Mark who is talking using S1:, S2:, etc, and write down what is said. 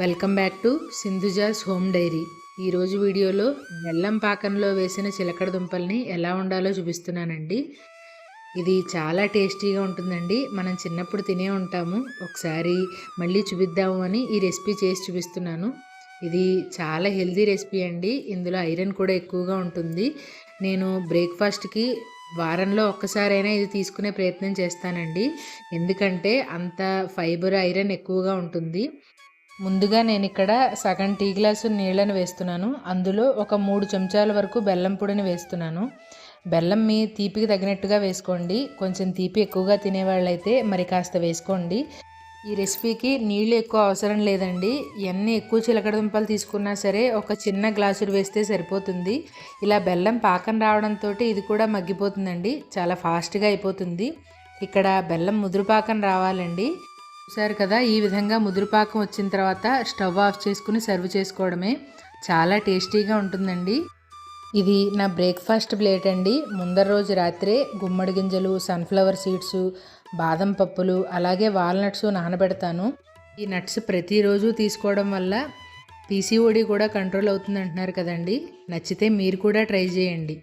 S1: Welcome back to Sindhuja's home diary. ఈరోజు వీడియోలో బెల్లం పాకంలో వేసిన చిలకడ దుంపల్ని ఎలా ఉండాలో చూపిస్తున్నానండి. ఇది చాలా టేస్టీగా ఉంటుందండి. మనం చిన్నప్పుడు తినే ఉంటాము. ఒకసారి మళ్ళీ చూపిద్దాము అని ఈ రెసిపీ చేసి చూపిస్తున్నాను. ఇది చాలా హెల్దీ రెసిపీ అండి. ఇందులో ఐరన్ కూడా ఎక్కువగా ఉంటుంది. నేను బ్రేక్ఫాస్ట్కి వారంలో ఒక్కసారైనా ఇది తీసుకునే ప్రయత్నం చేస్తానండి. ఎందుకంటే అంత ఫైబర్ ఐరన్ ఎక్కువగా ఉంటుంది. ముందుగా నేను ఇక్కడ సగం టీ గ్లాసు నీళ్ళని వేస్తున్నాను. అందులో ఒక మూడు చెంచాల వరకు బెల్లం పొడిని వేస్తున్నాను. బెల్లం మీ తీపికి తగినట్టుగా వేసుకోండి. కొంచెం తీపి ఎక్కువగా తినేవాళ్ళైతే మరి కాస్త వేసుకోండి. ఈ రెసిపీకి నీళ్ళు ఎక్కువ అవసరం లేదండి. ఎన్ని ఎక్కువ చిలకడదుంపలు తీసుకున్నా సరే ఒక చిన్న గ్లాసుడు వేస్తే సరిపోతుంది. ఇలా బెల్లం పాకం రావడంతో ఇది కూడా మగ్గిపోతుందండి. చాలా ఫాస్ట్గా అయిపోతుంది. ఇక్కడ బెల్లం ముదురు పాకం రావాలండి. చూసారు కదా ఈ విధంగా ముదురుపాకం వచ్చిన తర్వాత స్టవ్ ఆఫ్ చేసుకుని సర్వ్ చేసుకోవడమే చాలా టేస్టీగా ఉంటుందండి. ఇది నా బ్రేక్ఫాస్ట్ ప్లేట్ అండి. ముందర రోజు రాత్రే గుమ్మడి గింజలు సన్ఫ్లవర్ సీడ్స్ బాదం పప్పులు అలాగే వాల్నట్స్ నానబెడతాను. ఈ నట్స్ ప్రతిరోజు తీసుకోవడం వల్ల పీసీఓడి కూడా కంట్రోల్ అవుతుంది అంటున్నారు కదండి. నచ్చితే మీరు కూడా ట్రై చేయండి.